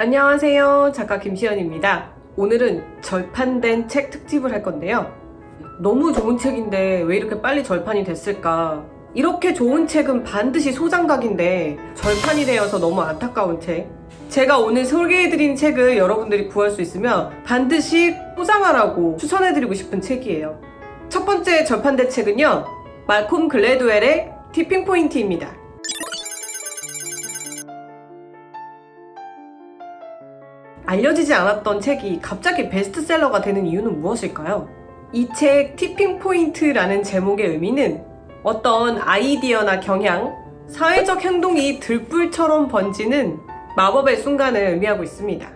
안녕하세요. 작가 김시연입니다. 오늘은 절판된 책 특집을 할 건데요. 너무 좋은 책인데 왜 이렇게 빨리 절판이 됐을까? 이렇게 좋은 책은 반드시 소장각인데 절판이 되어서 너무 안타까운 책. 제가 오늘 소개해드린 책을 여러분들이 구할 수 있으면 반드시 소장하라고 추천해드리고 싶은 책이에요. 첫 번째 절판된 책은요. 말콤 글래드웰의 티핑 포인트입니다. 알려지지 않았던 책이 갑자기 베스트셀러가 되는 이유는 무엇일까요? 이 책 티핑 포인트라는 제목의 의미는 어떤 아이디어나 경향, 사회적 행동이 들불처럼 번지는 마법의 순간을 의미하고 있습니다.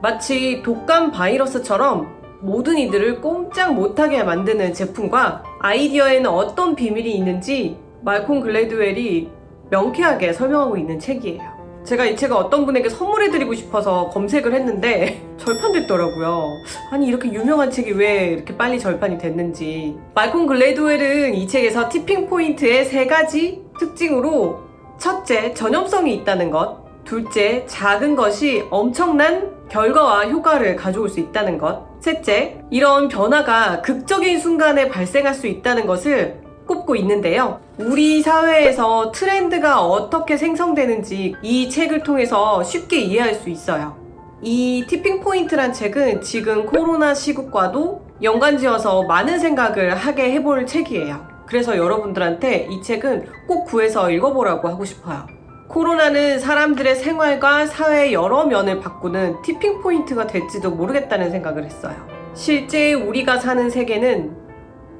마치 독감 바이러스처럼 모든 이들을 꼼짝 못하게 만드는 제품과 아이디어에는 어떤 비밀이 있는지 말콤 글래드웰이 명쾌하게 설명하고 있는 책이에요. 제가 이 책을 어떤 분에게 선물해드리고 싶어서 검색을 했는데 절판됐더라고요. 아니 이렇게 유명한 책이 왜 이렇게 빨리 절판이 됐는지. 말콤 글래드웰은 이 책에서 티핑 포인트의 세 가지 특징으로 첫째 전염성이 있다는 것, 둘째 작은 것이 엄청난 결과와 효과를 가져올 수 있다는 것, 셋째 이런 변화가 극적인 순간에 발생할 수 있다는 것을 꼽고 있는데요. 우리 사회에서 트렌드가 어떻게 생성되는지 이 책을 통해서 쉽게 이해할 수 있어요. 이 티핑 포인트란 책은 지금 코로나 시국과도 연관지어서 많은 생각을 하게 해볼 책이에요. 그래서 여러분들한테 이 책은 꼭 구해서 읽어보라고 하고 싶어요. 코로나는 사람들의 생활과 사회의 여러 면을 바꾸는 티핑 포인트가 될지도 모르겠다는 생각을 했어요. 실제 우리가 사는 세계는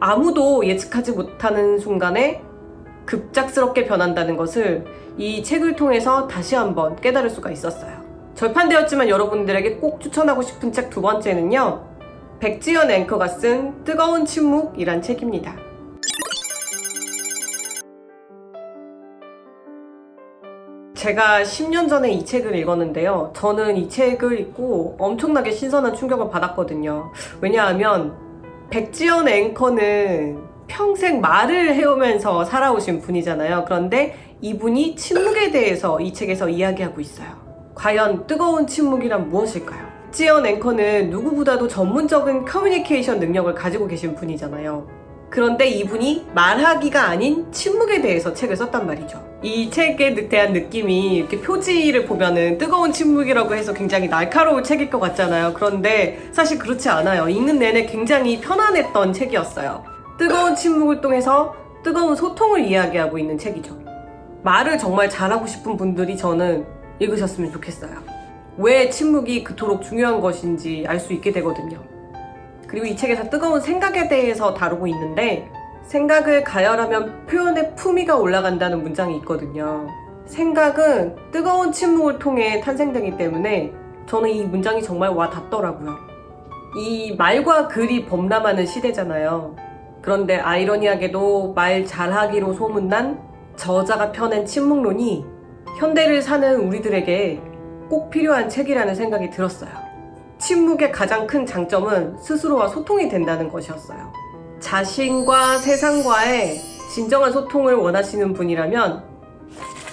아무도 예측하지 못하는 순간에 급작스럽게 변한다는 것을 이 책을 통해서 다시 한번 깨달을 수가 있었어요. 절판되었지만 여러분들에게 꼭 추천하고 싶은 책 두 번째는요. 백지연 앵커가 쓴 뜨거운 침묵이란 책입니다. 제가 10년 전에 이 책을 읽었는데요. 저는 이 책을 읽고 엄청나게 신선한 충격을 받았거든요. 왜냐하면 백지연 앵커는 평생 말을 해오면서 살아오신 분이잖아요. 그런데 이분이 침묵에 대해서 이 책에서 이야기하고 있어요. 과연 뜨거운 침묵이란 무엇일까요? 백지연 앵커는 누구보다도 전문적인 커뮤니케이션 능력을 가지고 계신 분이잖아요. 그런데 이분이 말하기가 아닌 침묵에 대해서 책을 썼단 말이죠. 이 책에 대한 느낌이 이렇게 표지를 보면은 뜨거운 침묵이라고 해서 굉장히 날카로운 책일 것 같잖아요. 그런데 사실 그렇지 않아요. 읽는 내내 굉장히 편안했던 책이었어요. 뜨거운 침묵을 통해서 뜨거운 소통을 이야기하고 있는 책이죠. 말을 정말 잘하고 싶은 분들이 저는 읽으셨으면 좋겠어요. 왜 침묵이 그토록 중요한 것인지 알 수 있게 되거든요. 그리고 이 책에서 뜨거운 생각에 대해서 다루고 있는데 생각을 가열하면 표현의 품위가 올라간다는 문장이 있거든요. 생각은 뜨거운 침묵을 통해 탄생되기 때문에 저는 이 문장이 정말 와 닿더라고요. 이 말과 글이 범람하는 시대잖아요. 그런데 아이러니하게도 말 잘하기로 소문난 저자가 펴낸 침묵론이 현대를 사는 우리들에게 꼭 필요한 책이라는 생각이 들었어요. 침묵의 가장 큰 장점은 스스로와 소통이 된다는 것이었어요. 자신과 세상과의 진정한 소통을 원하시는 분이라면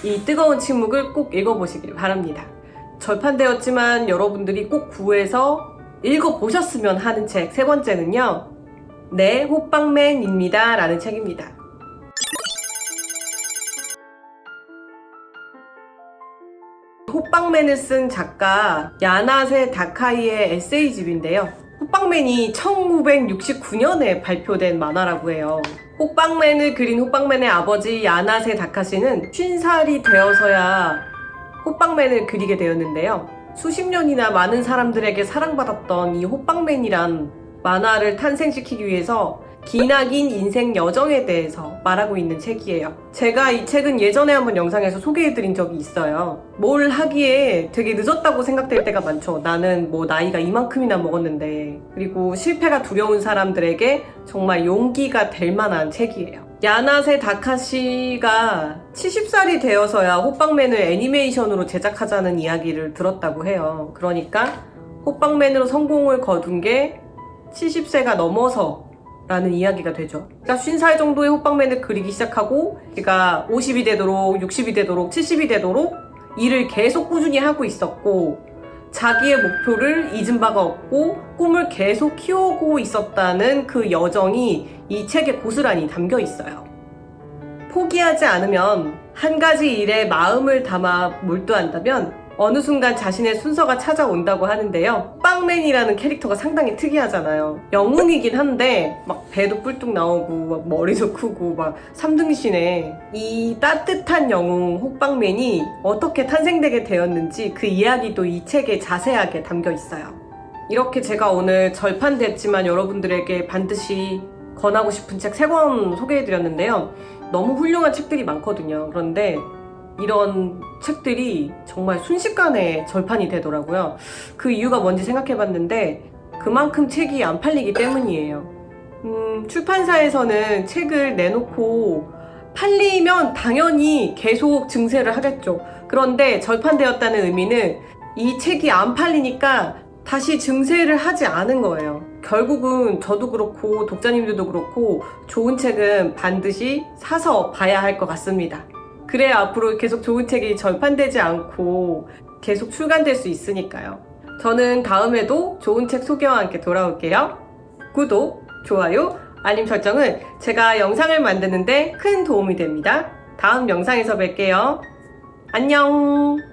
이 뜨거운 침묵을 꼭 읽어보시길 바랍니다. 절판되었지만 여러분들이 꼭 구해서 읽어보셨으면 하는 책 세 번째는요. 네, 호빵맨입니다. 라는 책입니다. 호빵맨을 쓴 작가 야나세 다카이의 에세이집인데요. 호빵맨이 1969년에 발표된 만화라고 해요. 호빵맨을 그린 호빵맨의 아버지 야나세 다카시는 50살이 되어서야 호빵맨을 그리게 되었는데요. 수십 년이나 많은 사람들에게 사랑받았던 이 호빵맨이란 만화를 탄생시키기 위해서 기나긴 인생 여정에 대해서 말하고 있는 책이에요. 제가 이 책은 예전에 한번 영상에서 소개해드린 적이 있어요. 뭘 하기에 되게 늦었다고 생각될 때가 많죠. 나는 뭐 나이가 이만큼이나 먹었는데. 그리고 실패가 두려운 사람들에게 정말 용기가 될 만한 책이에요. 야나세 다카시가 70살이 되어서야 호빵맨을 애니메이션으로 제작하자는 이야기를 들었다고 해요. 그러니까 호빵맨으로 성공을 거둔 게 70세가 넘어서 라는 이야기가 되죠. 그러니까 50살 정도의 호빵맨을 그리기 시작하고 제가 50이 되도록 60이 되도록 70이 되도록 일을 계속 꾸준히 하고 있었고 자기의 목표를 잊은 바가 없고 꿈을 계속 키우고 있었다는 그 여정이 이 책에 고스란히 담겨 있어요. 포기하지 않으면 한 가지 일에 마음을 담아 몰두한다면 어느 순간 자신의 순서가 찾아온다고 하는데요. 빵맨이라는 캐릭터가 상당히 특이하잖아요. 영웅이긴 한데 막 배도 뿔뚝 나오고 막 머리도 크고 막 3등신에 이 따뜻한 영웅 호빵맨이 어떻게 탄생되게 되었는지 그 이야기도 이 책에 자세하게 담겨 있어요. 이렇게 제가 오늘 절판됐지만 여러분들에게 반드시 권하고 싶은 책세권 소개해드렸는데요. 너무 훌륭한 책들이 많거든요. 그런데 이런 책들이 정말 순식간에 절판이 되더라고요. 그 이유가 뭔지 생각해 봤는데 그만큼 책이 안 팔리기 때문이에요. 음, 출판사에서는 책을 내놓고 팔리면 당연히 계속 증세를 하겠죠. 그런데 절판되었다는 의미는 이 책이 안 팔리니까 다시 증세를 하지 않은 거예요. 결국은 저도 그렇고 독자님들도 그렇고 좋은 책은 반드시 사서 봐야 할 것 같습니다. 그래야 앞으로 계속 좋은 책이 절판되지 않고 계속 출간될 수 있으니까요. 저는 다음에도 좋은 책 소개와 함께 돌아올게요. 구독, 좋아요, 알림 설정은 제가 영상을 만드는데 큰 도움이 됩니다. 다음 영상에서 뵐게요. 안녕!